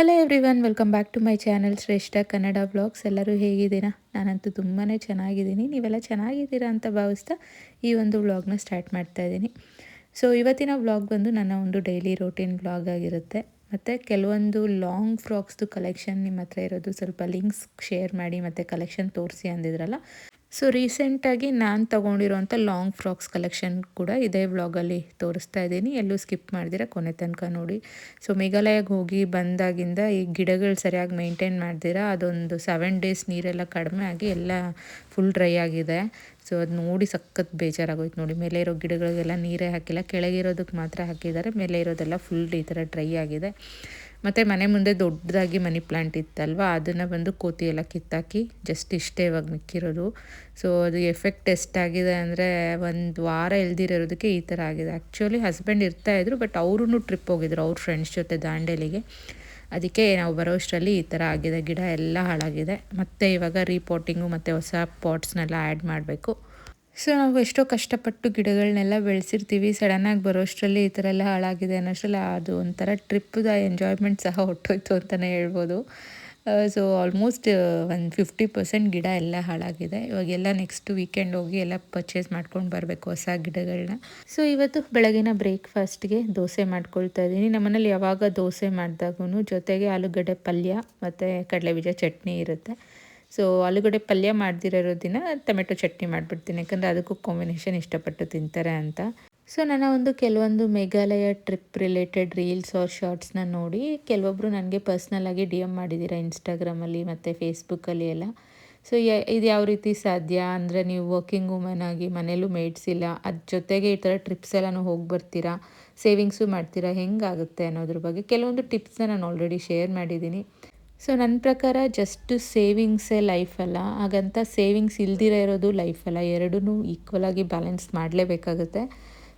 Hello everyone welcome back to my channel Shreshtha Kannada blogs ಎಲ್ಲರೂ ಹೇಗಿದ್ದೀರಾ? ನಾನಂತೂ ತುಂಬಾ ಚೆನ್ನಾಗಿದ್ದೀನಿ. ನೀವೆಲ್ಲ ಚೆನ್ನಾಗಿದ್ದೀರಾ ಅಂತ ಭಾವಿಸ್ತಾ ಈ ಒಂದು ವ್ಲಾಗ್ನ ಸ್ಟಾರ್ಟ್ ಮಾಡ್ತಾ ಇದ್ದೀನಿ. ಸೊ ಇವತ್ತಿನ ವ್ಲಾಗ್ ಬಂದು ನನ್ನ ಒಂದು ಡೈಲಿ ರೋಟೀನ್ ವ್ಲಾಗ್ ಆಗಿರುತ್ತೆ. ಮತ್ತು ಕೆಲವೊಂದು ಲಾಂಗ್ ಫ್ರಾಕ್ಸ್ದು ಕಲೆಕ್ಷನ್ ನಿಮ್ಮ ಹತ್ರ ಇರೋದು ಸ್ವಲ್ಪ ಲಿಂಕ್ಸ್ ಶೇರ್ ಮಾಡಿ ಮತ್ತು ಕಲೆಕ್ಷನ್ ತೋರಿಸಿ ಅಂದಿದ್ರಲ್ಲ ಸೊ ರೀಸೆಂಟಾಗಿ ನಾನು ತೊಗೊಂಡಿರೋಂಥ ಲಾಂಗ್ ಫ್ರಾಕ್ಸ್ ಕಲೆಕ್ಷನ್ ಕೂಡ ಇದೇ ವ್ಲಾಗಲ್ಲಿ ತೋರಿಸ್ತಾ ಇದ್ದೀನಿ. ಎಲ್ಲೂ ಸ್ಕಿಪ್ ಮಾಡಿದಿರ, ಕೊನೆ ತನಕ ನೋಡಿ. ಸೊ ಮೇಘಾಲಯಕ್ಕೆ ಹೋಗಿ ಬಂದಾಗಿಂದ ಈ ಗಿಡಗಳು ಸರಿಯಾಗಿ ಮೇಂಟೈನ್ ಮಾಡಿದಿರ, ಅದೊಂದು ಸೆವೆನ್ ಡೇಸ್ ನೀರೆಲ್ಲ ಕಡಿಮೆ ಆಗಿ ಎಲ್ಲ ಫುಲ್ ಡ್ರೈ ಆಗಿದೆ. ಸೊ ಅದು ನೋಡಿ ಸಖತ್ ಬೇಜಾರಾಗೋಯ್ತು ನೋಡಿ. ಮೇಲೆ ಇರೋ ಗಿಡಗಳಿಗೆಲ್ಲ ನೀರೇ ಹಾಕಿಲ್ಲ ಕೆಳಗಿರೋದಕ್ಕೆ ಮಾತ್ರ ಹಾಕಿದ್ದಾರೆ. ಮೇಲೆ ಇರೋದೆಲ್ಲ ಫುಲ್ ಈ ಥರ ಡ್ರೈ ಆಗಿದೆ. ಮತ್ತು ಮನೆ ಮುಂದೆ ದೊಡ್ಡದಾಗಿ ಮನಿ ಪ್ಲ್ಯಾಂಟ್ ಇತ್ತಲ್ವ, ಅದನ್ನು ಬಂದು ಕೋತಿ ಎಲ್ಲ ಕಿತ್ತಾಕಿ ಜಸ್ಟ್ ಇಷ್ಟೇ ಇವಾಗ ಮಿಕ್ಕಿರೋದು. ಸೊ ಅದು ಎಫೆಕ್ಟ್ ಎಷ್ಟಾಗಿದೆ ಅಂದರೆ ಒಂದು ವಾರ ಎಲ್ದಿರೋದಕ್ಕೆ ಈ ಥರ ಆಗಿದೆ. ಆ್ಯಕ್ಚುಲಿ ಹಸ್ಬೆಂಡ್ ಇರ್ತಾಯಿದ್ರು ಬಟ್ ಅವರು ಟ್ರಿಪ್ ಹೋಗಿದ್ರು ಅವ್ರ ಫ್ರೆಂಡ್ಸ್ ಜೊತೆ ದಾಂಡೇಲಿಗೆ. ಅದಕ್ಕೆ ನಾವು ಬರೋಷ್ಟರಲ್ಲಿ ಈ ಥರ ಆಗಿದೆ, ಗಿಡ ಎಲ್ಲ ಹಾಳಾಗಿದೆ. ಮತ್ತು ಇವಾಗ ರೀಪೋಟಿಂಗು ಮತ್ತು ಹೊಸ ಪಾಟ್ಸ್ನೆಲ್ಲ ಆ್ಯಡ್ ಮಾಡಬೇಕು. ಸೊ ನಾವು ಎಷ್ಟೋ ಕಷ್ಟಪಟ್ಟು ಗಿಡಗಳನ್ನೆಲ್ಲ ಬೆಳೆಸಿರ್ತೀವಿ ಸಡನ್ನಾಗಿ ಬರೋಷ್ಟರಲ್ಲಿ ಈ ಥರ ಎಲ್ಲ ಹಾಳಾಗಿದೆ ಅನ್ನೋಷ್ಟರಲ್ಲಿ ಅದು ಒಂಥರ ಟ್ರಿಪ್ಪದ ಎಂಜಾಯ್ಮೆಂಟ್ ಸಹ ಹೊಟ್ಟೋಯ್ತು ಅಂತಲೇ ಹೇಳ್ಬೋದು. ಸೊ ಆಲ್ಮೋಸ್ಟ್ ಒಂದು ಫಿಫ್ಟಿ ಪರ್ಸೆಂಟ್ ಗಿಡ ಎಲ್ಲ ಹಾಳಾಗಿದೆ. ಇವಾಗೆಲ್ಲ ನೆಕ್ಸ್ಟ್ ವೀಕೆಂಡ್ ಹೋಗಿ ಎಲ್ಲ ಪರ್ಚೇಸ್ ಮಾಡ್ಕೊಂಡು ಬರಬೇಕು ಹೊಸ ಗಿಡಗಳನ್ನ ಸೊ ಇವತ್ತು ಬೆಳಗಿನ ಬ್ರೇಕ್ಫಾಸ್ಟ್ಗೆ ದೋಸೆ ಮಾಡ್ಕೊಳ್ತಾ ಇದ್ದೀನಿ. ನಮ್ಮನೇಲಿ ಯಾವಾಗ ದೋಸೆ ಮಾಡಿದಾಗೂ ಜೊತೆಗೆ ಆಲೂಗಡ್ಡೆ ಪಲ್ಯ ಮತ್ತು ಕಡಲೆಬೀಜ ಚಟ್ನಿ ಇರುತ್ತೆ. ಸೊ ಆಲೂಗಡ್ಡೆ ಪಲ್ಯ ಮಾಡ್ದಿರೋ ದಿನ ಟೊಮೆಟೊ ಚಟ್ನಿ ಮಾಡಿಬಿಡ್ತೀನಿ, ಯಾಕಂದರೆ ಅದಕ್ಕೂ ಕಾಂಬಿನೇಷನ್ ಇಷ್ಟಪಟ್ಟು ತಿಂತಾರೆ ಅಂತ. ಸೊ ನನ್ನ ಒಂದು ಕೆಲವೊಂದು Meghalaya trip related reels or ಶಾರ್ಟ್ಸ್ನ ನೋಡಿ ಕೆಲವೊಬ್ಬರು ನನಗೆ ಪರ್ಸ್ನಲಾಗಿ ಡಿ ಎಂ ಮಾಡಿದ್ದೀರಾ ಇನ್ಸ್ಟಾಗ್ರಾಮಲ್ಲಿ ಮತ್ತು ಫೇಸ್ಬುಕ್ಕಲ್ಲಿ ಎಲ್ಲ. ಸೊ ಇದು ಯಾವ ರೀತಿ ಸಾಧ್ಯ? ಅಂದರೆ ನೀವು ವರ್ಕಿಂಗ್ ವುಮನ್ ಆಗಿ ಮನೇಲೂ ಮೇಡ್ಸ್ ಇಲ್ಲ ಅದ್ರ ಜೊತೆಗೆ ಈ ಥರ ಟ್ರಿಪ್ಸ್ ಎಲ್ಲನೂ ಹೋಗಿ ಬರ್ತೀರಾ? ಸೇವಿಂಗ್ಸು ಮಾಡ್ತೀರಾ? ಹೆಂಗಾಗುತ್ತೆ ಅನ್ನೋದ್ರ ಬಗ್ಗೆ ಕೆಲವೊಂದು ಟಿಪ್ಸ್ನ ನಾನು ಆಲ್ರೆಡಿ ಶೇರ್ ಮಾಡಿದ್ದೀನಿ. ಸೊ ನನ್ನ ಪ್ರಕಾರ ಜಸ್ಟ್ ಸೇವಿಂಗ್ಸೇ ಲೈಫ್ ಅಲ್ಲ. ಹಾಗಂತ ಸೇವಿಂಗ್ಸ್ ಇಲ್ದಿರೋ ಇರೋದು ಲೈಫ್ ಅಲ್ಲ. ಎರಡೂ ಈಕ್ವಲಾಗಿ ಬ್ಯಾಲೆನ್ಸ್ ಮಾಡಲೇಬೇಕಾಗುತ್ತೆ.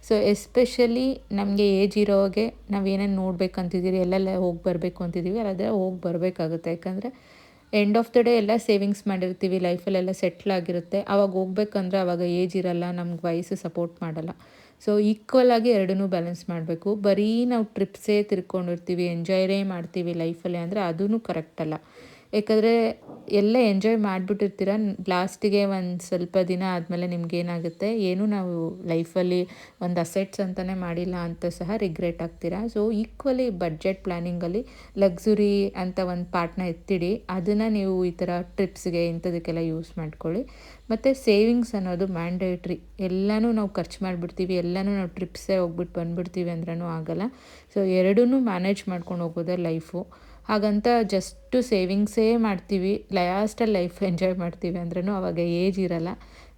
ಸೊ ಎಸ್ಪೆಷಲಿ ನಮಗೆ ಏಜ್ ಇರೋಗೆ ನಾವು ಏನೇನು ನೋಡ್ಬೇಕಂತಿದ್ದೀರಿ ಎಲ್ಲೆಲ್ಲ ಹೋಗಿ ಬರಬೇಕು ಅಂತಿದ್ದೀವಿ ಅದೆಲ್ಲ ಹೋಗಿ ಬರಬೇಕಾಗುತ್ತೆ. ಯಾಕಂದರೆ ಎಂಡ್ ಆಫ್ ದ ಡೇ ಎಲ್ಲ ಸೇವಿಂಗ್ಸ್ ಮಾಡಿರ್ತೀವಿ ಲೈಫಲ್ಲೆಲ್ಲ ಸೆಟ್ಲ್ ಆಗಿರುತ್ತೆ. ಆವಾಗ ಹೋಗ್ಬೇಕಂದ್ರೆ ಆವಾಗ ಏಜ್ ಇರಲ್ಲ, ನಮ್ಗೆ ವಯಸ್ಸು ಸಪೋರ್ಟ್ ಮಾಡಲ್ಲ. ಸೊ ಈಕ್ವಲ್ ಆಗಿ ಎರಡನ್ನೂ ಬ್ಯಾಲೆನ್ಸ್ ಮಾಡಬೇಕು. ಬರೀ ನಾವು ಟ್ರಿಪ್ಸೇ ತಿರ್ಕೊಂಡಿರ್ತೀವಿ ಎಂಜಾಯ್ರೇ ಮಾಡ್ತೀವಿ ಲೈಫಲ್ಲಿ ಅಂದರೆ ಅದೂ ಕರೆಕ್ಟ್ ಯಾಕಂದರೆ ಎಲ್ಲ ಎಂಜಾಯ್ ಮಾಡಿಬಿಟ್ಟಿರ್ತೀರ? ಲಾಸ್ಟಿಗೆ ಒಂದು ಸ್ವಲ್ಪ ದಿನ ಆದಮೇಲೆ ನಿಮ್ಗೇನಾಗುತ್ತೆ? ಏನೂ ನಾವು ಲೈಫಲ್ಲಿ ಒಂದು ಅಸೆಟ್ಸ್ ಅಂತಲೇ ಮಾಡಿಲ್ಲ ಅಂತ ಸಹ ರಿಗ್ರೆಟ್ ಆಗ್ತೀರಾ? ಸೊ ಈಕ್ವಲಿ ಬಡ್ಜೆಟ್ ಪ್ಲ್ಯಾನಿಂಗಲ್ಲಿ ಲಕ್ಸುರಿ ಅಂತ ಒಂದು ಪಾರ್ಟ್ನ ಎತ್ತಿಡಿ. ಅದನ್ನು ನೀವು ಈ ಥರ ಟ್ರಿಪ್ಸ್ಗೆ ಇಂಥದಕ್ಕೆಲ್ಲ ಯೂಸ್ ಮಾಡ್ಕೊಳ್ಳಿ. ಮತ್ತು ಸೇವಿಂಗ್ಸ್ ಅನ್ನೋದು ಮ್ಯಾಂಡೇಟ್ರಿ ಎಲ್ಲನೂ ನಾವು ಖರ್ಚು ಮಾಡಿಬಿಡ್ತೀವಿ. ಎಲ್ಲನೂ ನಾವು ಟ್ರಿಪ್ಸೇ ಹೋಗ್ಬಿಟ್ಟು ಬಂದುಬಿಡ್ತೀವಿ ಅಂದ್ರೂ ಆಗೋಲ್ಲ. ಸೊ ಎರಡೂ ಮ್ಯಾನೇಜ್ ಮಾಡ್ಕೊಂಡು ಹೋಗೋದೇ ಲೈಫು ಹಾಗಂತ ಜಸ್ಟು ಸೇವಿಂಗ್ಸೇ ಮಾಡ್ತೀವಿ ಲಯಾಸ್ಟಲ್ಲಿ ಲೈಫ್ ಎಂಜಾಯ್ ಮಾಡ್ತೀವಿ ಅಂದ್ರೂ ಅವಾಗ ಏಜ್ ಇರಲ್ಲ.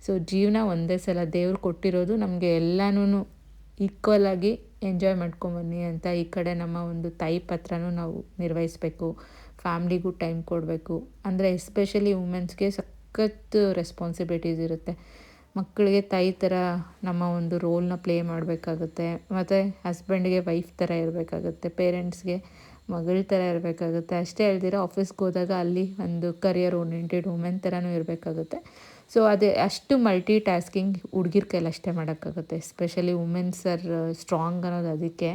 ಸೊ ಜೀವನ ಒಂದೇ ಸಲ ದೇವ್ರು ಕೊಟ್ಟಿರೋದು ನಮಗೆ ಎಲ್ಲನೂ ಈಕ್ವಲಾಗಿ ಎಂಜಾಯ್ ಮಾಡ್ಕೊಂಬನ್ನಿ ಅಂತ ಈ ಕಡೆ ನಮ್ಮ ಒಂದು ತಾಯಿ ಪತ್ರನೂ ನಾವು ನಿರ್ವಹಿಸಬೇಕು ಫ್ಯಾಮ್ಲಿಗೂ ಟೈಮ್ ಕೊಡಬೇಕು. ಅಂದರೆ ಎಸ್ಪೆಷಲಿ ವುಮೆನ್ಸ್ಗೆ ಸಖತ್ ರೆಸ್ಪಾನ್ಸಿಬಿಲಿಟೀಸ್ ಇರುತ್ತೆ. ಮಕ್ಕಳಿಗೆ ತಾಯಿ ಥರ ನಮ್ಮ ಒಂದು ರೋಲ್ನ ಪ್ಲೇ ಮಾಡಬೇಕಾಗುತ್ತೆ, ಮತ್ತು ಹಸ್ಬೆಂಡ್ಗೆ ವೈಫ್ ಥರ ಇರಬೇಕಾಗುತ್ತೆ ಪೇರೆಂಟ್ಸ್ಗೆ ಮಗಳ ಥರ ಇರಬೇಕಾಗುತ್ತೆ. ಅಷ್ಟೇ ಹೇಳ್ದಿರ ಆಫೀಸ್ಗೆ ಹೋದಾಗ ಅಲ್ಲಿ ಒಂದು ಕರಿಯರ್ ಓರಿಯೆಂಟೆಡ್ ವುಮೆನ್ ಥರನೂ ಇರಬೇಕಾಗುತ್ತೆ. ಸೊ ಅದೇ ಅಷ್ಟು ಮಲ್ಟಿ ಟಾಸ್ಕಿಂಗ್ ಹುಡುಗಿರ್ ಕೈಲಿ ಅಷ್ಟೇ ಮಾಡೋಕ್ಕಾಗುತ್ತೆ. ಎಸ್ಪೆಷಲಿ ವುಮೆನ್ಸ್ ಆರ್ ಸ್ಟ್ರಾಂಗ್ ಅನ್ನೋದು ಅದಕ್ಕೆ.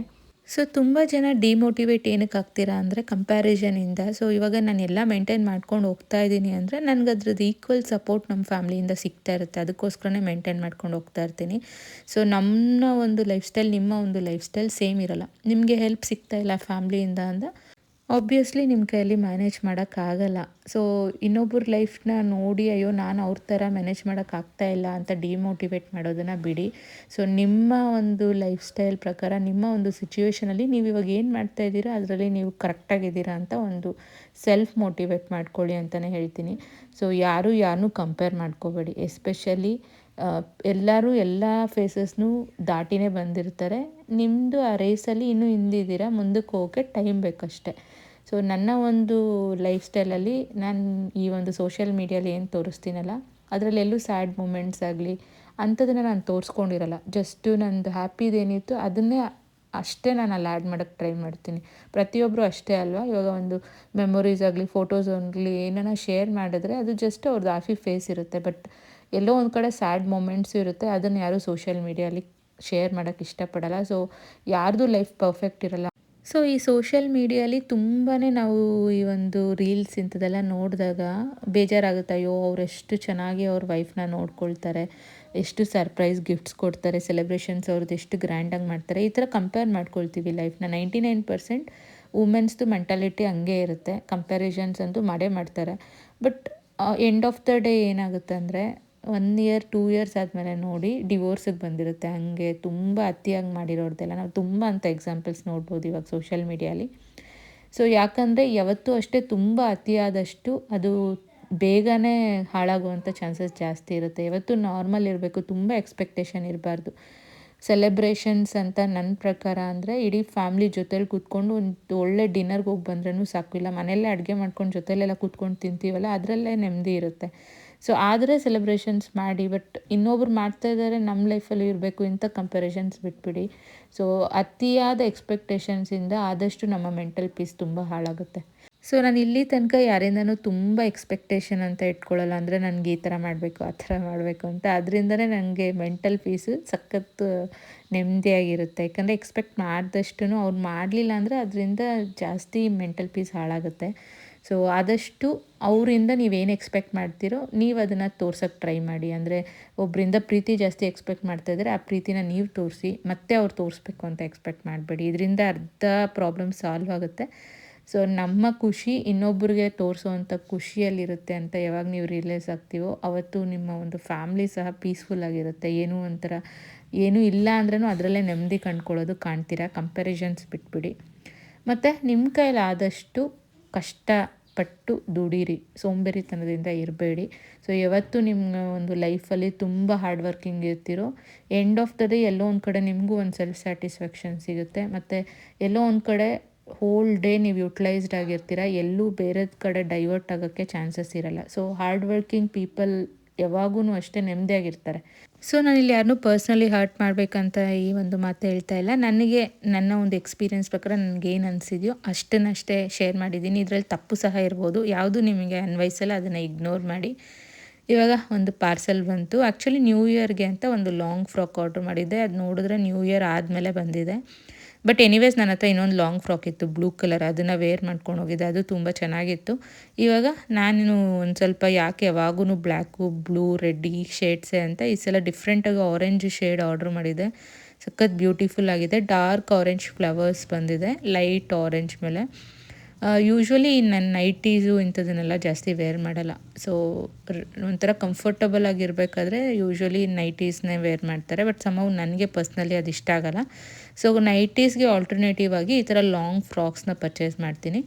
ಸೊ ತುಂಬ ಜನ ಡಿಮೋಟಿವೇಟ್ ಏನಕ್ಕೆ ಆಗ್ತೀರಾ ಅಂದರೆ ಕಂಪ್ಯಾರಿಸನಿಂದ ಸೊ ಇವಾಗ ನಾನು ಎಲ್ಲ ಮೇಂಟೈನ್ ಮಾಡ್ಕೊಂಡು ಹೋಗ್ತಾ ಇದ್ದೀನಿ ಅಂದರೆ ನನಗೆ ಅದ್ರದ್ದು ಈಕ್ವಲ್ ಸಪೋರ್ಟ್ ನಮ್ಮ ಫ್ಯಾಮ್ಲಿಯಿಂದ ಸಿಗ್ತಾ ಇರುತ್ತೆ. ಅದಕ್ಕೋಸ್ಕರನೇ ಮೇಂಟೈನ್ ಮಾಡ್ಕೊಂಡು ಹೋಗ್ತಾ ಇರ್ತೀನಿ. ಸೊ ನಮ್ಮ ಒಂದು ಲೈಫ್ ಸ್ಟೈಲ್ ನಿಮ್ಮ ಒಂದು ಲೈಫ್ ಸ್ಟೈಲ್ ಸೇಮ್ ಇರೋಲ್ಲ. ನಿಮಗೆ ಹೆಲ್ಪ್ ಸಿಗ್ತಾ ಇಲ್ಲ ಫ್ಯಾಮ್ಲಿಯಿಂದ ಅಂದ ಆಬ್ವಿಯಸ್ಲಿ ನಿಮ್ಮ ಕೈಯಲ್ಲಿ ಮ್ಯಾನೇಜ್ ಮಾಡೋಕ್ಕಾಗಲ್ಲ ಸೊ ಇನ್ನೊಬ್ಬರ ಲೈಫ್ನ ನೋಡಿ, ಅಯ್ಯೋ, ನಾನು ಅವ್ರ ಥರ ಮ್ಯಾನೇಜ್ ಮಾಡೋಕ್ಕಾಗ್ತಾ ಇಲ್ಲ ಅಂತ ಡಿಮೋಟಿವೇಟ್ ಮಾಡೋದನ್ನು ಬಿಡಿ. ಸೊ ನಿಮ್ಮ ಒಂದು ಲೈಫ್ ಸ್ಟೈಲ್ ಪ್ರಕಾರ, ನಿಮ್ಮ ಒಂದು ಸಿಚುವೇಷನಲ್ಲಿ ನೀವು ಇವಾಗ ಏನು ಮಾಡ್ತಾ ಇದ್ದೀರಾ, ಅದರಲ್ಲಿ ನೀವು ಕರೆಕ್ಟಾಗಿದ್ದೀರಾ ಅಂತ ಒಂದು ಸೆಲ್ಫ್ ಮೋಟಿವೇಟ್ ಮಾಡ್ಕೊಳ್ಳಿ ಅಂತಲೇ ಹೇಳ್ತೀನಿ. ಸೊ ಯಾರು ಯಾರನ್ನೂ ಕಂಪೇರ್ ಮಾಡ್ಕೋಬೇಡಿ. ಎಸ್ಪೆಷಲಿ ಎಲ್ಲರೂ ಎಲ್ಲ ಫೇಸಸ್ನೂ ದಾಟಿನೇ ಬಂದಿರ್ತಾರೆ. ನಿಮ್ಮದು ಆ ರೇಸಲ್ಲಿ ಇನ್ನೂ ಹಿಂದಿದ್ದೀರಾ, ಮುಂದಕ್ಕೆ ಹೋಗೋಕ್ಕೆ ಟೈಮ್ ಬೇಕಷ್ಟೆ. ಸೊ ನನ್ನ ಒಂದು ಲೈಫ್ ಸ್ಟೈಲಲ್ಲಿ ನಾನು ಈ ಒಂದು ಸೋಷಿಯಲ್ ಮೀಡಿಯಲ್ಲಿ ಏನು ತೋರಿಸ್ತೀನಲ್ಲ ಅದರಲ್ಲಿ ಎಲ್ಲೂ ಸ್ಯಾಡ್ ಮೂಮೆಂಟ್ಸ್ ಆಗಲಿ, ಅಂಥದನ್ನು ನಾನು ತೋರಿಸ್ಕೊಂಡಿರಲ್ಲ. ಜಸ್ಟು ನಂದು ಹ್ಯಾಪಿದೇನಿತ್ತು ಅದನ್ನೇ ಅಷ್ಟೇ ನಾನು ಅಲ್ಲಿ ಆ್ಯಡ್ ಮಾಡೋಕ್ಕೆ ಟ್ರೈ ಮಾಡ್ತೀನಿ. ಪ್ರತಿಯೊಬ್ಬರು ಅಷ್ಟೇ ಅಲ್ವಾ? ಇವಾಗ ಒಂದು ಮೆಮೊರೀಸ್ ಆಗಲಿ ಫೋಟೋಸ್ ಆಗಲಿ ಏನನ್ನ ಶೇರ್ ಮಾಡಿದ್ರೆ ಅದು ಜಸ್ಟ್ ಅವ್ರದ್ದು ಆಫಿ ಫೇಸ್ ಇರುತ್ತೆ. ಬಟ್ ಎಲ್ಲೋ ಒಂದು ಕಡೆ ಸ್ಯಾಡ್ ಮೂಮೆಂಟ್ಸು ಇರುತ್ತೆ, ಅದನ್ನು ಯಾರೂ ಸೋಷಿಯಲ್ ಮೀಡಿಯಲ್ಲಿ ಶೇರ್ ಮಾಡೋಕ್ಕೆ ಇಷ್ಟಪಡಲ್ಲ. ಸೊ ಯಾರ್ದು ಲೈಫ್ ಪರ್ಫೆಕ್ಟ್ ಇರಲ್ಲ ಸೊ ಈ ಸೋಷಿಯಲ್ ಮೀಡಿಯಲ್ಲಿ ತುಂಬಾ ನಾವು ಈ ಒಂದು ರೀಲ್ಸ್ ಇಂಥದ್ದೆಲ್ಲ ನೋಡಿದಾಗ ಬೇಜಾರಾಗುತ್ತೆ. ಅಯ್ಯೋ ಅವರೆಷ್ಟು ಚೆನ್ನಾಗಿ ಅವ್ರ ವೈಫ್ನ ನೋಡ್ಕೊಳ್ತಾರೆ. ಎಷ್ಟು ಸರ್ಪ್ರೈಸ್ ಗಿಫ್ಟ್ಸ್ ಕೊಡ್ತಾರೆ ಸೆಲೆಬ್ರೇಷನ್ಸ್ ಅವ್ರದ್ದು ಎಷ್ಟು ಗ್ರ್ಯಾಂಡಾಗಿ ಮಾಡ್ತಾರೆ. ಈ ಥರ ಕಂಪೇರ್ ಮಾಡ್ಕೊಳ್ತೀವಿ ಲೈಫ್ನ ನೈಂಟಿ ನೈನ್ ಪರ್ಸೆಂಟ್ ವುಮೆನ್ಸ್ದು ಮೆಂಟಾಲಿಟಿ ಹಂಗೆ ಇರುತ್ತೆ. ಕಂಪ್ಯಾರಿಷನ್ಸ್ ಅಂತೂ ಮಾಡೇ ಮಾಡ್ತಾರೆ. But end of the day ಏನಾಗುತ್ತೆ ಅಂದರೆ ಒನ್ ಇಯರ್ ಟೂ ಇಯರ್ಸ್ ಆದಮೇಲೆ ನೋಡಿ ಡಿವೋರ್ಸಿಗೆ ಬಂದಿರುತ್ತೆ. ಹಾಗೆ ತುಂಬ ಅತಿಯಾಗಿ ಮಾಡಿರೋರ್ದೆಲ್ಲ. ನಾವು ತುಂಬ ಅಂತ ಎಕ್ಸಾಂಪಲ್ಸ್ ನೋಡ್ಬೋದು ಇವಾಗ ಸೋಷಿಯಲ್ ಮೀಡಿಯಾಲಿ ಸೊ ಯಾಕಂದರೆ ಯಾವತ್ತೂ ಅಷ್ಟೇ ತುಂಬ ಅತಿಯಾದಷ್ಟು ಅದು ಬೇಗನೆ ಹಾಳಾಗುವಂಥ ಚಾನ್ಸಸ್ ಜಾಸ್ತಿ ಇರುತ್ತೆ. ಯಾವತ್ತೂ ನಾರ್ಮಲ್ ಇರಬೇಕು, ತುಂಬ ಎಕ್ಸ್ಪೆಕ್ಟೇಷನ್ ಇರಬಾರ್ದು. ಸೆಲೆಬ್ರೇಷನ್ಸ್ ಅಂತ ನನ್ನ ಪ್ರಕಾರ ಅಂದರೆ ಇಡೀ ಫ್ಯಾಮ್ಲಿ ಜೊತೇಲಿ ಕೂತ್ಕೊಂಡು ಒಂದು ಒಳ್ಳೆ ಡಿನ್ನರ್ಗೆ ಹೋಗಿ ಬಂದ್ರೂ ಸಾಕು. ಇಲ್ಲ ಮನೆಯಲ್ಲೇ ಅಡುಗೆ ಮಾಡ್ಕೊಂಡು ಜೊತೆಲೆಲ್ಲ ಕೂತ್ಕೊಂಡು ತಿಂತೀವಲ್ಲ, ಅದರಲ್ಲೇ ನೆಮ್ಮದಿ ಇರುತ್ತೆ. ಸೊ ಆದರೆ ಸೆಲೆಬ್ರೇಷನ್ಸ್ ಮಾಡಿ ಬಟ್ ಇನ್ನೊಬ್ರು ಮಾಡ್ತಾ ಇದ್ದಾರೆ ನಮ್ಮ ಲೈಫಲ್ಲಿ ಇರಬೇಕು ಇಂಥ ಕಂಪ್ಯಾರಿಷನ್ಸ್ ಬಿಟ್ಬಿಡಿ. ಸೊ ಅತಿಯಾದ ಎಕ್ಸ್ಪೆಕ್ಟೇಷನ್ಸಿಂದ ಆದಷ್ಟು ನಮ್ಮ ಮೆಂಟಲ್ ಪೀಸ್ ತುಂಬ ಹಾಳಾಗುತ್ತೆ. ಸೊ ನಾನು ಇಲ್ಲಿ ತನಕ ಯಾರಿಂದನೂ ತುಂಬ ಎಕ್ಸ್ಪೆಕ್ಟೇಷನ್ ಅಂತ ಇಟ್ಕೊಳ್ಳಲ್ಲ ಅಂದರೆ ನನಗೆ ಈ ಥರ ಮಾಡಬೇಕು, ಆ ಥರ ಮಾಡಬೇಕು ಅಂತ. ಅದರಿಂದನೇ ನನಗೆ ಮೆಂಟಲ್ ಪೀಸು ಸಖತ್ತು ನೆಮ್ಮದಿಯಾಗಿರುತ್ತೆ. ಯಾಕಂದರೆ ಎಕ್ಸ್ಪೆಕ್ಟ್ ಮಾಡಿದಷ್ಟು ಅವ್ರು ಮಾಡಲಿಲ್ಲ ಅಂದರೆ ಅದರಿಂದ ಜಾಸ್ತಿ ಮೆಂಟಲ್ ಪೀಸ್ ಹಾಳಾಗುತ್ತೆ. ಸೊ ಆದಷ್ಟು ಅವರಿಂದ ನೀವೇನು ಎಕ್ಸ್ಪೆಕ್ಟ್ ಮಾಡ್ತೀರೋ ನೀವು ಅದನ್ನು ತೋರ್ಸೋಕ್ಕೆ ಟ್ರೈ ಮಾಡಿ. ಅಂದರೆ ಒಬ್ಬರಿಂದ ಪ್ರೀತಿ ಜಾಸ್ತಿ ಎಕ್ಸ್ಪೆಕ್ಟ್ ಮಾಡ್ತಾ ಇದ್ದರೆ ಆ ಪ್ರೀತಿನ ನೀವು ತೋರಿಸಿ, ಮತ್ತೆ ಅವ್ರು ತೋರಿಸ್ಬೇಕು ಅಂತ ಎಕ್ಸ್ಪೆಕ್ಟ್ ಮಾಡಬೇಡಿ. ಇದರಿಂದ ಅರ್ಧ ಪ್ರಾಬ್ಲಮ್ ಸಾಲ್ವ್ ಆಗುತ್ತೆ. ಸೊ ನಮ್ಮ ಖುಷಿ ಇನ್ನೊಬ್ಬರಿಗೆ ತೋರಿಸೋವಂಥ ಖುಷಿಯಲ್ಲಿರುತ್ತೆ ಅಂತ ಯಾವಾಗ ನೀವು ರಿಯಲೈಸ್ ಆಗ್ತೀವೋ, ಅವತ್ತು ನಿಮ್ಮ ಒಂದು ಫ್ಯಾಮ್ಲಿ ಸಹ ಪೀಸ್ಫುಲ್ ಆಗಿರುತ್ತೆ. ಏನೂ ಒಂಥರ, ಏನೂ ಇಲ್ಲ ಅಂದ್ರೂ ಅದರಲ್ಲೇ ನೆಮ್ಮದಿ ಕಂಡ್ಕೊಳ್ಳೋದು ಕಾಣ್ತೀರಾ? ಕಂಪ್ಯಾರಿಸನ್ಸ್ ಬಿಟ್ಬಿಡಿ. ಮತ್ತು ನಿಮ್ಮ ಕೈಲಿ ಆದಷ್ಟು ಕಷ್ಟಪಟ್ಟು ದುಡೀರಿ, ಸೋಂಬೇರಿತನದಿಂದ ಇರಬೇಡಿ. ಸೊ ಯಾವತ್ತು ನಿಮ್ಮ ಒಂದು ಲೈಫಲ್ಲಿ ತುಂಬ ಹಾರ್ಡ್ ವರ್ಕಿಂಗ್ ಇರ್ತಿರೋ ಎಂಡ್ ಆಫ್ ದ ಡೇ ಎಲ್ಲೋ ಒಂದು ಕಡೆ ನಿಮಗೂ ಒಂದು ಸೆಲ್ಫ್ ಸ್ಯಾಟಿಸ್ಫ್ಯಾಕ್ಷನ್ ಸಿಗುತ್ತೆ. ಮತ್ತು ಎಲ್ಲೋ ಒಂದು ಕಡೆ ಹೋಲ್ ಡೇ ನೀವು ಯುಟಿಲೈಸ್ಡ್ ಆಗಿರ್ತೀರ, ಎಲ್ಲೂ ಬೇರೆ ಕಡೆ ಡೈವರ್ಟ್ ಆಗೋಕ್ಕೆ ಚಾನ್ಸಸ್ ಇರಲ್ಲ. ಸೊ ಹಾರ್ಡ್ ವರ್ಕಿಂಗ್ ಪೀಪಲ್ ಯಾವಾಗೂ ಅಷ್ಟೇ ನೆಮ್ಮದಿಯಾಗಿರ್ತಾರೆ. ಸೊ ನಾನು ಇಲ್ಲಿ ಯಾರನ್ನೂ ಪರ್ಸ್ನಲಿ ಹರ್ಟ್ ಮಾಡಬೇಕಂತ ಈ ಒಂದು ಮಾತು ಹೇಳ್ತಾ ಇಲ್ಲ. ನನಗೆ, ನನ್ನ ಒಂದು ಎಕ್ಸ್ಪೀರಿಯನ್ಸ್ ಪ್ರಕಾರ ನನಗೇನು ಅನಿಸಿದೆಯೋ ಅಷ್ಟನ್ನಷ್ಟೇ ಶೇರ್ ಮಾಡಿದ್ದೀನಿ. ಇದರಲ್ಲಿ ತಪ್ಪು ಸಹ ಇರ್ಬೋದು. ಯಾವುದು ನಿಮಗೆ ಅನ್ವಯಿಸಲ್ಲ ಅದನ್ನು ಇಗ್ನೋರ್ ಮಾಡಿ. ಇವಾಗ ಒಂದು ಪಾರ್ಸೆಲ್ ಬಂತು. ಆ್ಯಕ್ಚುಲಿ ನ್ಯೂ ಇಯರ್ಗೆ ಅಂತ ಒಂದು ಲಾಂಗ್ ಫ್ರಾಕ್ ಆರ್ಡ್ರ್ ಮಾಡಿದ್ದೆ. ಅದು ನೋಡಿದ್ರೆ ನ್ಯೂ ಇಯರ್ ಆದಮೇಲೆ ಬಂದಿದೆ. ಬಟ್ ಎನಿವೇಸ್ ನನ್ನ ಹತ್ರ ಇನ್ನೊಂದು ಲಾಂಗ್ ಫ್ರಾಕ್ ಇತ್ತು ಬ್ಲೂ ಕಲರ್ ಅದನ್ನು ವೇರ್ ಮಾಡ್ಕೊಂಡು ಹೋಗಿದ್ದೆ. ಅದು ತುಂಬ ಚೆನ್ನಾಗಿತ್ತು. ಇವಾಗ ನಾನು ಒಂದು ಸ್ವಲ್ಪ ಯಾಕೆ ಯಾವಾಗೂ ಬ್ಲ್ಯಾಕು ಬ್ಲೂ ರೆಡ್ ಈ ಶೇಡ್ಸೇ ಅಂತ ಈ ಸಲ ಡಿಫ್ರೆಂಟಾಗಿ ಆರೆಂಜ್ ಶೇಡ್ ಆರ್ಡ್ರ್ ಮಾಡಿದೆ. ಸಖತ್ ಬ್ಯೂಟಿಫುಲ್ ಆಗಿದೆ. ಡಾರ್ಕ್ ಆರೆಂಜ್ ಫ್ಲವರ್ಸ್ ಬಂದಿದೆ ಲೈಟ್ ಆರೆಂಜ್ ಮೇಲೆ. ಯೂಶ್ವಲಿ ನನ್ನ ನೈಟೀಸು ಇಂಥದನ್ನೆಲ್ಲ ಜಾಸ್ತಿ ವೇರ್ ಮಾಡಲ್ಲ. ಸೊ ಒಂಥರ ಕಂಫರ್ಟಬಲ್ ಆಗಿರಬೇಕಾದ್ರೆ ಯೂಶ್ವಲಿ ನೈಟೀಸ್ನೇ ವೇರ್ ಮಾಡ್ತಾರೆ. ಬಟ್ ಸಮವ್ ನನಗೆ ಪರ್ಸ್ನಲಿ ಅದು ಇಷ್ಟ ಆಗಲ್ಲ. ಸೊ ನೈಟೀಸ್ಗೆ ಆಲ್ಟರ್ನೇಟಿವ್ ಆಗಿ ಈ ಥರ ಲಾಂಗ್ ಫ್ರಾಕ್ಸ್ನ ಪರ್ಚೇಸ್ ಮಾಡ್ತೀನಿ.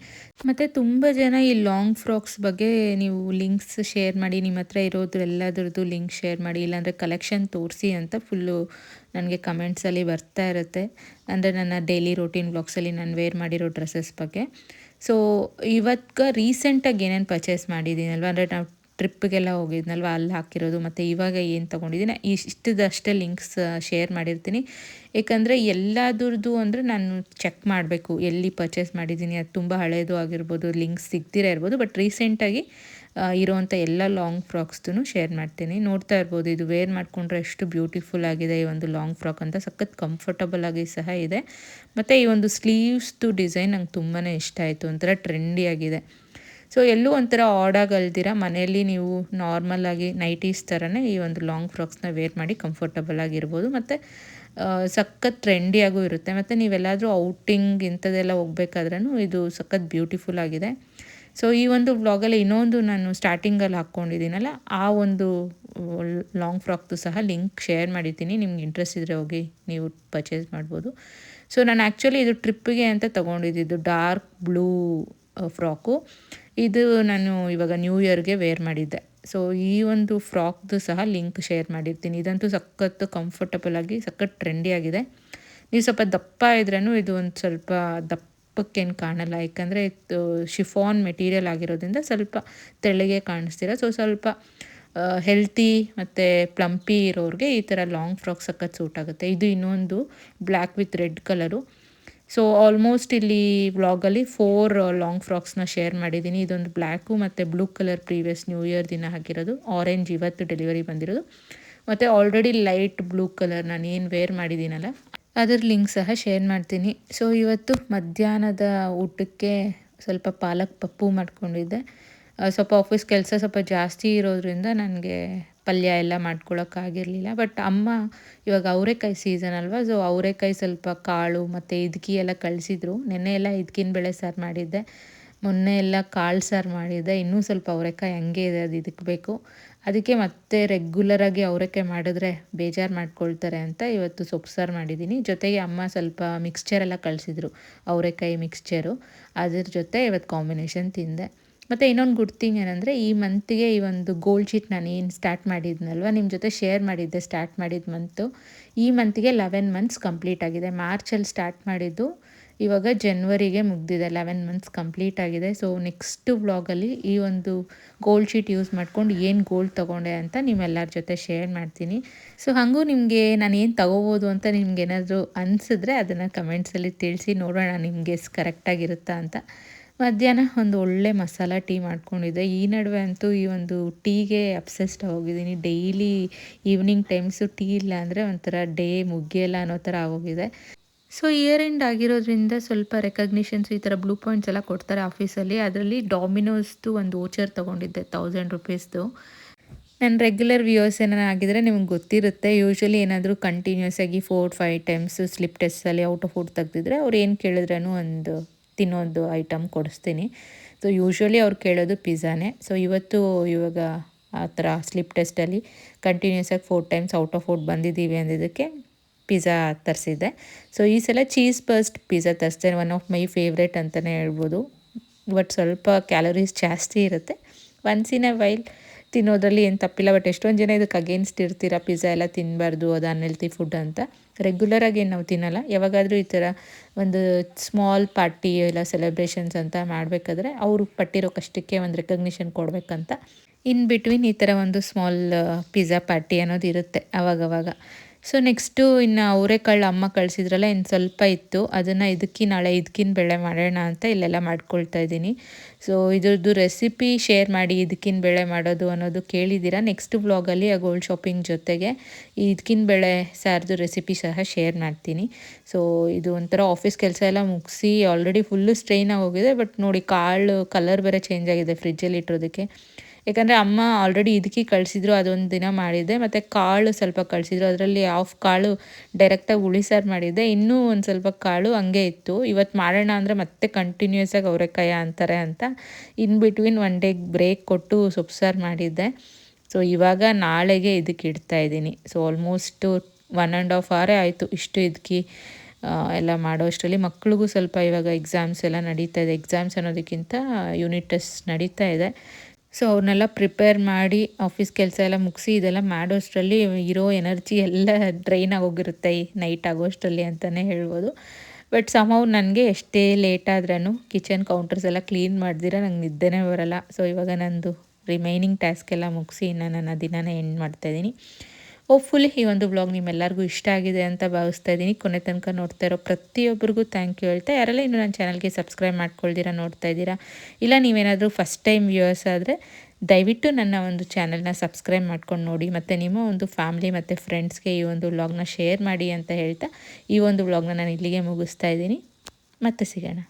ಮತ್ತು ತುಂಬ ಜನ ಈ ಲಾಂಗ್ ಫ್ರಾಕ್ಸ್ ಬಗ್ಗೆ ನೀವು ಲಿಂಕ್ಸ್ ಶೇರ್ ಮಾಡಿ, ನಿಮ್ಮ ಹತ್ರ ಇರೋದು ಎಲ್ಲದರದ್ದು ಲಿಂಕ್ ಶೇರ್ ಮಾಡಿ, ಇಲ್ಲಾಂದರೆ ಕಲೆಕ್ಷನ್ ತೋರಿಸಿ ಅಂತ ಫುಲ್ಲು ನನಗೆ ಕಮೆಂಟ್ಸಲ್ಲಿ ಬರ್ತಾ ಇರುತ್ತೆ. ಅಂದರೆ ನನ್ನ ಡೈಲಿ ರೊಟೀನ್ ಬ್ಲಾಗ್ಸಲ್ಲಿ ನಾನು ವೇರ್ ಮಾಡಿರೋ ಡ್ರೆಸ್ಸಸ್ ಬಗ್ಗೆ. ಸೊ ಇವತ್ತು ರೀಸೆಂಟಾಗಿ ಏನೇನು ಪರ್ಚೇಸ್ ಮಾಡಿದ್ದೀನಲ್ವ? ಅಂದರೆ ನಾವು ಟ್ರಿಪ್ಗೆಲ್ಲ ಹೋಗಿದ್ನಲ್ವ? ಅಲ್ಲಿ ಹಾಕಿರೋದು, ಮತ್ತು ಇವಾಗ ಏನು ತೊಗೊಂಡಿದ್ದೀನಿ? ಇಷ್ಟದಷ್ಟೇ ಲಿಂಕ್ಸ್ ಶೇರ್ ಮಾಡಿರ್ತೀನಿ. ಏಕೆಂದರೆ ಎಲ್ಲದ್ರದ್ದು ಅಂದರೆ ನಾನು ಚೆಕ್ ಮಾಡಬೇಕು, ಎಲ್ಲಿ ಪರ್ಚೇಸ್ ಮಾಡಿದ್ದೀನಿ. ಅದು ತುಂಬ ಹಳೆಯದು ಆಗಿರ್ಬೋದು ಲಿಂಕ್ಸ್ ಸಿಗ್ತಿರೋ ಇರ್ಬೋದು ಬಟ್ ರೀಸೆಂಟಾಗಿ ಇರೋವಂಥ ಎಲ್ಲ ಲಾಂಗ್ ಫ್ರಾಕ್ಸ್ದು ಶೇರ್ ಮಾಡ್ತೀನಿ. ನೋಡ್ತಾ ಇರ್ಬೋದು, ಇದು ವೇರ್ ಮಾಡಿಕೊಂಡ್ರೆ ಎಷ್ಟು ಬ್ಯೂಟಿಫುಲ್ ಆಗಿದೆ ಈ ಒಂದು ಲಾಂಗ್ ಫ್ರಾಕ್ ಅಂತ. ಸಖತ್ ಕಂಫರ್ಟಬಲ್ ಆಗಿ ಸಹ ಇದೆ. ಮತ್ತು ಈ ಒಂದು ಸ್ಲೀವ್ಸ್ದು ಡಿಸೈನ್ ನಂಗೆ ತುಂಬಾ ಇಷ್ಟ ಆಯಿತು. ಒಂಥರ ಟ್ರೆಂಡಿಯಾಗಿದೆ ಸೊ ಎಲ್ಲೂ ಒಂಥರ ಆರ್ಡಾಗಿ ಅಲ್ದಿರ ಮನೆಯಲ್ಲಿ ನೀವು ನಾರ್ಮಲಾಗಿ ನೈಟೀಸ್ ಥರನೇ ಈ ಒಂದು ಲಾಂಗ್ ಫ್ರಾಕ್ಸ್ನ ವೇರ್ ಮಾಡಿ ಕಂಫರ್ಟಬಲ್ ಆಗಿರ್ಬೋದು. ಮತ್ತು ಸಖತ್ ಟ್ರೆಂಡಿಯಾಗೂ ಇರುತ್ತೆ. ಮತ್ತು ನೀವೆಲ್ಲಾದರೂ ಔಟಿಂಗ್ ಇಂಥದ್ದೆಲ್ಲ ಹೋಗ್ಬೇಕಾದ್ರೂ ಇದು ಸಖತ್ ಬ್ಯೂಟಿಫುಲ್ ಆಗಿದೆ. ಸೊ ಈ ಒಂದು ವ್ಲಾಗಲ್ಲಿ ಇನ್ನೊಂದು ನಾನು ಸ್ಟಾರ್ಟಿಂಗಲ್ಲಿ ಹಾಕ್ಕೊಂಡಿದ್ದೀನಲ್ಲ, ಆ ಒಂದು ಲಾಂಗ್ ಫ್ರಾಕ್ದು ಸಹ ಲಿಂಕ್ ಶೇರ್ ಮಾಡಿದ್ದೀನಿ. ನಿಮ್ಗೆ ಇಂಟ್ರೆಸ್ಟ್ ಇದ್ದರೆ ಹೋಗಿ ನೀವು ಪರ್ಚೇಸ್ ಮಾಡ್ಬೋದು. ಸೊ ನಾನು ಆ್ಯಕ್ಚುಲಿ ಇದು ಟ್ರಿಪ್ಪಿಗೆ ಅಂತ ತೊಗೊಂಡಿದ್ದು ಡಾರ್ಕ್ ಬ್ಲೂ ಫ್ರಾಕು ಇದು ನಾನು ಇವಾಗ ನ್ಯೂ ಇಯರ್ಗೆ ವೇರ್ ಮಾಡಿದ್ದೆ. ಸೊ ಈ ಒಂದು ಫ್ರಾಕ್ದು ಸಹ ಲಿಂಕ್ ಶೇರ್ ಮಾಡಿರ್ತೀನಿ. ಇದಂತೂ ಸಖತ್ತು ಕಂಫರ್ಟಬಲ್ ಆಗಿ, ಸಖತ್ ಟ್ರೆಂಡಿ ಆಗಿದೆ. ನೀವು ಸ್ವಲ್ಪ ದಪ್ಪ ಇದ್ರೂ ಇದು ಒಂದು ಸ್ವಲ್ಪ ದಪ್ಪಕ್ಕೇನು ಕಾಣಲ್ಲ. ಯಾಕಂದರೆ ಶಿಫಾನ್ ಮೆಟೀರಿಯಲ್ ಆಗಿರೋದ್ರಿಂದ ಸ್ವಲ್ಪ ತೆಳ್ಳಗೆ ಕಾಣಿಸ್ತೀರ ಸೊ ಸ್ವಲ್ಪ ಹೆಲ್ತಿ ಮತ್ತು ಪ್ಲಂಪಿ ಇರೋರಿಗೆ ಈ ಥರ ಲಾಂಗ್ ಫ್ರಾಕ್ ಸಖತ್ ಸೂಟ್ ಆಗುತ್ತೆ. ಇದು ಇನ್ನೊಂದು black with red colour so almost ಇಲ್ಲಿ ವ್ಲಾಗಲ್ಲಿ ಫೋರ್ ಲಾಂಗ್ ಫ್ರಾಕ್ಸ್ನ ಶೇರ್ ಮಾಡಿದ್ದೀನಿ. ಇದೊಂದು ಬ್ಲ್ಯಾಕು ಮತ್ತು blue colour previous new year ದಿನ ಹಾಕಿರೋದು. ಆರೆಂಜ್ ಇವತ್ತು ಡೆಲಿವರಿ ಬಂದಿರೋದು. ಮತ್ತು ಆಲ್ರೆಡಿ ಲೈಟ್ ಬ್ಲೂ ಕಲರ್ ನಾನು ಏನು ವೇರ್ ಮಾಡಿದ್ದೀನಲ್ಲ ಅದ್ರ ಲಿಂಕ್ ಸಹ ಶೇರ್ ಮಾಡ್ತೀನಿ. ಸೊ ಇವತ್ತು ಮಧ್ಯಾಹ್ನದ ಊಟಕ್ಕೆ ಸ್ವಲ್ಪ ಪಾಲಕ್ ಪಪ್ಪು ಮಾಡ್ಕೊಂಡಿದ್ದೆ. ಸ್ವಲ್ಪ ಆಫೀಸ್ ಕೆಲಸ ಸ್ವಲ್ಪ ಜಾಸ್ತಿ ಇರೋದ್ರಿಂದ ನನಗೆ ಪಲ್ಯ ಎಲ್ಲ ಮಾಡ್ಕೊಳ್ಳೋಕ್ಕಾಗಿರಲಿಲ್ಲ ಬಟ್ ಅಮ್ಮ ಇವಾಗ ಅವರೆಕಾಯಿ ಸೀಸನ್ ಅಲ್ವಾ ಸೊ ಅವರೆಕಾಯಿ ಸ್ವಲ್ಪ ಕಾಳು ಮತ್ತು ಇದ್ಕಿ ಎಲ್ಲ ಕಳಿಸಿದ್ರು. ನೆನ್ನೆ ಎಲ್ಲ ಇದ್ಕಿನ ಬೆಳೆ ಸಾರು ಮಾಡಿದ್ದೆ. ಮೊನ್ನೆ ಎಲ್ಲ ಕಾಳು ಸಾರು ಮಾಡಿದ್ದೆ. ಇನ್ನೂ ಸ್ವಲ್ಪ ಅವರೆಕಾಯಿ ಹಂಗೆ ಇದೆ, ಅದು ಇದಕ್ಕೆ ಬೇಕು ಅದಕ್ಕೆ ಮತ್ತೆ ರೆಗ್ಯುಲರಾಗಿ ಅವರಕ್ಕೆ ಮಾಡಿದ್ರೆ ಬೇಜಾರು ಮಾಡ್ಕೊಳ್ತಾರೆ ಅಂತ ಇವತ್ತು ಸೊಪ್ಪು ಸಾರು ಮಾಡಿದ್ದೀನಿ. ಜೊತೆಗೆ ಅಮ್ಮ ಸ್ವಲ್ಪ ಮಿಕ್ಸ್ಚರ್ ಎಲ್ಲ ಕಳಿಸಿದ್ರು, ಅವರೆಕಾಯಿ ಮಿಕ್ಸ್ಚರು ಅದ್ರ ಜೊತೆ ಇವತ್ತು ಕಾಂಬಿನೇಷನ್ ತಿಂದೆ. ಮತ್ತು ಇನ್ನೊಂದು ಗುಡ್ ಥಿಂಗ್ ಏನಂದರೆ, ಈ ಮಂತಿಗೆ ಈ ಒಂದು ಗೋಲ್ಡ್ ಶೀಟ್ ನಾನು ಏನು ಸ್ಟಾರ್ಟ್ ಮಾಡಿದ್ನಲ್ವ ನಿಮ್ಮ ಜೊತೆ ಶೇರ್ ಮಾಡಿದ್ದೆ ಸ್ಟಾರ್ಟ್ ಮಾಡಿದ ಮಂತು ಈ ಮಂತಿಗೆ ಲೆವೆನ್ ಮಂತ್ಸ್ ಕಂಪ್ಲೀಟ್ ಆಗಿದೆ. ಮಾರ್ಚಲ್ಲಿ ಸ್ಟಾರ್ಟ್ ಮಾಡಿದ್ದು ಇವಾಗ ಜನ್ವರಿಗೆ ಮುಗ್ದಿದೆ ಲೆವೆನ್ ಮಂತ್ಸ್ ಕಂಪ್ಲೀಟ್ ಆಗಿದೆ. ಸೊ ನೆಕ್ಸ್ಟ್ ವ್ಲಾಗಲ್ಲಿ ಈ ಒಂದು ಗೋಲ್ಡ್ ಶೀಟ್ ಯೂಸ್ ಮಾಡ್ಕೊಂಡು ಏನು ಗೋಲ್ಡ್ ತೊಗೊಂಡೆ ಅಂತ ನಿಮ್ಮೆಲ್ಲರ ಜೊತೆ ಶೇರ್ ಮಾಡ್ತೀನಿ. ಸೊ ಹಾಗೂ ನಿಮಗೆ ನಾನು ಏನು ತೊಗೋಬೋದು ಅಂತ ನಿಮ್ಗೆ ಏನಾದರೂ ಅನಿಸಿದ್ರೆ ಅದನ್ನು ಕಮೆಂಟ್ಸಲ್ಲಿ ತಿಳಿಸಿ ನೋಡೋಣ ನಿಮಗೆ ಕರೆಕ್ಟಾಗಿರುತ್ತಾ ಅಂತ. ಮಧ್ಯಾಹ್ನ ಒಂದು ಒಳ್ಳೆ ಮಸಾಲ ಟೀ ಮಾಡ್ಕೊಂಡಿದ್ದೆ. ಈ ನಡುವೆ ಅಂತೂ ಈ ಒಂದು ಟೀಗೆ ಅಬ್ಸೆಸ್ಡ್ ಹೋಗಿದ್ದೀನಿ ಡೈಲಿ ಈವ್ನಿಂಗ್ ಟೈಮ್ಸು ಟೀ ಇಲ್ಲ ಅಂದರೆ ಒಂಥರ ಡೇ ಮುಗಿಯಲ್ಲ ಅನ್ನೋ ಥರ ಆಗೋಗಿದೆ. ಸೊ ಇಯರ್ ಎಂಡ್ ಆಗಿರೋದ್ರಿಂದ ಸ್ವಲ್ಪ ರೆಕಗ್ನಿಷನ್ಸ್ ಈ ಥರ ಬ್ಲೂ ಪಾಯಿಂಟ್ಸ್ ಎಲ್ಲ ಕೊಡ್ತಾರೆ ಆಫೀಸಲ್ಲಿ ಅದರಲ್ಲಿ ಡಾಮಿನೋಸ್ದು ಒಂದು ಓಚರ್ ತೊಗೊಂಡಿದ್ದೆ ತೌಸಂಡ್ ರುಪೀಸ್ದು ನನ್ನ ರೆಗ್ಯುಲರ್ ವ್ಯೂವರ್ಸ್ ಏನಾರು ಆಗಿದ್ರೆ ನಿಮ್ಗೆ ಗೊತ್ತಿರುತ್ತೆ. ಯೂಶ್ವಲಿ ಏನಾದರೂ ಕಂಟಿನ್ಯೂಸ್ ಆಗಿ ಫೋರ್ ಫೈವ್ ಟೈಮ್ಸ್ ಸ್ಲಿಪ್ ಟೆಸ್ಟಲ್ಲಿ ಔಟ್ ಆಫ್ ಫುಡ್ ತೆಗ್ದಿದ್ರೆ ಅವ್ರು ಏನು ಕೇಳಿದ್ರೂ ಒಂದು ತಿನ್ನೋದು ಐಟಮ್ ಕೊಡಿಸ್ತೀನಿ. ಸೊ ಯೂಶ್ವಲಿ ಅವ್ರು ಕೇಳೋದು ಪಿಜ್ಜಾನೇ ಸೊ ಇವತ್ತು ಇವಾಗ ಆ ಥರ ಸ್ಲಿಪ್ ಟೆಸ್ಟಲ್ಲಿ ಕಂಟಿನ್ಯೂಸ್ ಆಗಿ four times out of food ಬಂದಿದ್ದೀವಿ ಅಂದಿದ್ದಕ್ಕೆ ಪಿಜ್ಜಾ ತರಿಸಿದ್ದೆ. ಸೊ ಈ ಸಲ ಚೀಸ್ ಬಸ್ಟ್ ಪಿಝಾ ತರಿಸ್ತೇನೆ ಒನ್ ಆಫ್ ಮೈ ಫೇವ್ರೇಟ್ ಅಂತಲೇ ಹೇಳ್ಬೋದು. ಬಟ್ ಸ್ವಲ್ಪ ಕ್ಯಾಲೋರೀಸ್ ಜಾಸ್ತಿ ಇರುತ್ತೆ. ಒನ್ಸ್ ಇನ್ ಎ ವೈಲ್ ತಿನ್ನೋದ್ರಲ್ಲಿ ಏನು ತಪ್ಪಿಲ್ಲ. ಬಟ್ ಎಷ್ಟೊಂದು ಜನ ಇದಕ್ಕೆ ಅಗೇನ್ಸ್ಟ್ ಇರ್ತೀರ? ಪಿಝಾ ಎಲ್ಲ ತಿನ್ನಬಾರ್ದು ಅದು ಅನ್ಹೆಲ್ತಿ ಫುಡ್ ಅಂತ. ರೆಗ್ಯುಲರಾಗಿ ಏನು ನಾವು ತಿನ್ನಲ್ಲ. ಯಾವಾಗಾದರೂ ಈ ಥರ ಒಂದು ಸ್ಮಾಲ್ ಪಾರ್ಟಿ ಇಲ್ಲ ಸೆಲೆಬ್ರೇಷನ್ಸ್ ಅಂತ ಮಾಡಬೇಕಾದ್ರೆ ಅವರು ಪಟ್ಟಿರೋ ಕಷ್ಟಕ್ಕೆ ಒಂದು ರೆಕಗ್ನಿಷನ್ ಕೊಡಬೇಕಂತ. ಇನ್ ಬಿಟ್ವೀನ್ ಈ ಥರ ಒಂದು ಸ್ಮಾಲ್ ಪಿಝಾ ಪಾರ್ಟಿ ಅನ್ನೋದು ಇರುತ್ತೆ ಅವಾಗವಾಗ. ಸೊ ನೆಕ್ಸ್ಟು ಇನ್ನು ಅವರೆಕಾಳು ಅಮ್ಮ ಕಳಿಸಿದ್ರಲ್ಲ ಇನ್ನು ಸ್ವಲ್ಪ ಇತ್ತು. ಅದನ್ನು ಇದಕ್ಕಿ ನಾಳೆ ಇದಕ್ಕಿನ ಬೆಳೆ ಮಾಡೋಣ ಅಂತ ಇಲ್ಲೆಲ್ಲ ಮಾಡ್ಕೊಳ್ತಾ ಇದ್ದೀನಿ. ಸೊ ಇದ್ರದ್ದು ರೆಸಿಪಿ ಶೇರ್ ಮಾಡಿ ಇದಕ್ಕಿನ ಬೆಳೆ ಮಾಡೋದು ಅನ್ನೋದು ಕೇಳಿದ್ದೀರಾ? ನೆಕ್ಸ್ಟ್ ಬ್ಲಾಗಲ್ಲಿ ಆ ಗೋಲ್ಡ್ ಶಾಪಿಂಗ್ ಜೊತೆಗೆ ಇದಕ್ಕಿನ ಬೆಳೆ ಸಾರ್ದು ರೆಸಿಪಿ ಸಹ ಶೇರ್ ಮಾಡ್ತೀನಿ. ಸೊ ಇದು ಒಂಥರ ಆಫೀಸ್ ಕೆಲಸ ಎಲ್ಲ ಮುಗಿಸಿ ಆಲ್ರೆಡಿ ಫುಲ್ಲು ಸ್ಟ್ರೈನ್ ಆಗೋಗಿದೆ ಬಟ್ ನೋಡಿ, ಕಾಳು ಕಲರ್ ಬೇರೆ ಚೇಂಜ್ ಆಗಿದೆ ಫ್ರಿಜ್ಜಲ್ಲಿ ಇಟ್ಟಿರೋದಕ್ಕೆ. ಯಾಕಂದರೆ ಅಮ್ಮ ಆಲ್ರೆಡಿ ಇದಕ್ಕೆ ಕಳಿಸಿದ್ರು, ಅದೊಂದು ದಿನ ಮಾಡಿದ್ದೆ. ಮತ್ತು ಕಾಳು ಸ್ವಲ್ಪ ಕಳಿಸಿದ್ರು, ಅದರಲ್ಲಿ ಆಫ್ ಕಾಳು ಡೈರೆಕ್ಟಾಗಿ ಉಳಿಸಾರು ಮಾಡಿದ್ದೆ. ಇನ್ನೂ ಒಂದು ಸ್ವಲ್ಪ ಕಾಳು ಹಂಗೆ ಇತ್ತು. ಇವತ್ತು ಮಾಡೋಣ ಅಂದರೆ ಮತ್ತೆ ಕಂಟಿನ್ಯೂಸ್ ಆಗಿ ಅವರೆಕಾಯ ಅಂತಾರೆ ಅಂತ in between one day break ಕೊಟ್ಟು ಸೊಪ್ಪು ಸಾರು ಮಾಡಿದ್ದೆ. ಸೊ ಇವಾಗ ನಾಳೆಗೆ ಇದಕ್ಕೆ ಇಡ್ತಾ ಇದ್ದೀನಿ. So almost one and half ಅವರೇ ಆಯಿತು ಇಷ್ಟು ಇದಕ್ಕೆ ಎಲ್ಲ ಮಾಡೋ ಅಷ್ಟರಲ್ಲಿ ಮಕ್ಳಿಗೂ ಸ್ವಲ್ಪ ಇವಾಗ ಎಕ್ಸಾಮ್ಸ್ ಎಲ್ಲ ನಡೀತಾ ಇದೆ. ಎಕ್ಸಾಮ್ಸ್ ಅನ್ನೋದಕ್ಕಿಂತ ಯೂನಿಟ್ ಟೆಸ್ಟ್ ನಡೀತಾ ಇದೆ. ಸೊ ಅವ್ರನ್ನೆಲ್ಲ ಪ್ರಿಪೇರ್ ಮಾಡಿ ಆಫೀಸ್ ಕೆಲಸ ಎಲ್ಲ ಮುಗಿಸಿ ಇದೆಲ್ಲ ಮಾಡೋಷ್ಟರಲ್ಲಿ ಇರೋ ಎನರ್ಜಿ ಎಲ್ಲ ಡ್ರೈನ್ ಆಗೋಗಿರುತ್ತೆ ಈ ನೈಟ್ ಆಗೋಷ್ಟರಲ್ಲಿ ಅಂತಲೇ ಹೇಳ್ಬೋದು. ಬಟ್ ಸಮವ್ ನನಗೆ ಎಷ್ಟೇ ಲೇಟ್ ಆದ್ರೂ ಕಿಚನ್ ಕೌಂಟರ್ಸ್ ಎಲ್ಲ ಕ್ಲೀನ್ ಮಾಡ್ದಿರ ನಂಗೆ ನಿದ್ದೆನೇ ಬರೋಲ್ಲ. ಸೊ ಇವಾಗ ನಂದು ರಿಮೈನಿಂಗ್ ಟಾಸ್ಕ್ ಎಲ್ಲ ಮುಗಿಸಿ ಇನ್ನು ನನ್ನ ದಿನನ ಎಂಡ್ ಮಾಡ್ತಾಯಿದ್ದೀನಿ ಹೋಪ್ಫುಲಿ ಈ ಒಂದು ಬ್ಲಾಗ್ ನಿಮ್ಮೆಲ್ಲರಿಗೂ ಇಷ್ಟ ಆಗಿದೆ ಅಂತ ಭಾವಿಸ್ತಾ ಇದ್ದೀನಿ. ಕೊನೆ ತನಕ ನೋಡ್ತಾ ಇರೋ ಪ್ರತಿಯೊಬ್ಬರಿಗೂ ಥ್ಯಾಂಕ್ ಯು ಹೇಳ್ತಾ. ಯಾರೆಲ್ಲ ಇನ್ನೂ ನನ್ನ ಚಾನಲ್ಗೆ ಸಬ್ಸ್ಕ್ರೈಬ್ ಮಾಡ್ಕೊಳ್ದಿರಾ ನೋಡ್ತಾ ಇದ್ದೀರಾ, ಇಲ್ಲ ನೀವೇನಾದರೂ ಫಸ್ಟ್ ಟೈಮ್ ವ್ಯೂವರ್ಸ್ ಆದರೆ ದಯವಿಟ್ಟು ನನ್ನ ಒಂದು ಚಾನಲ್ನ ಸಬ್ಸ್ಕ್ರೈಬ್ ಮಾಡ್ಕೊಂಡು ನೋಡಿ. ಮತ್ತು ನಿಮ್ಮ ಒಂದು ಫ್ಯಾಮ್ಲಿ ಮತ್ತು ಫ್ರೆಂಡ್ಸ್ಗೆ ಈ ಒಂದು ವ್ಲಾಗ್ನ ಶೇರ್ ಮಾಡಿ ಅಂತ ಹೇಳ್ತಾ ಈ ಒಂದು ವ್ಲಾಗ್ನ ನಾನು ಇಲ್ಲಿಗೆ ಮುಗಿಸ್ತಾ ಇದ್ದೀನಿ. ಮತ್ತೆ ಸಿಗೋಣ.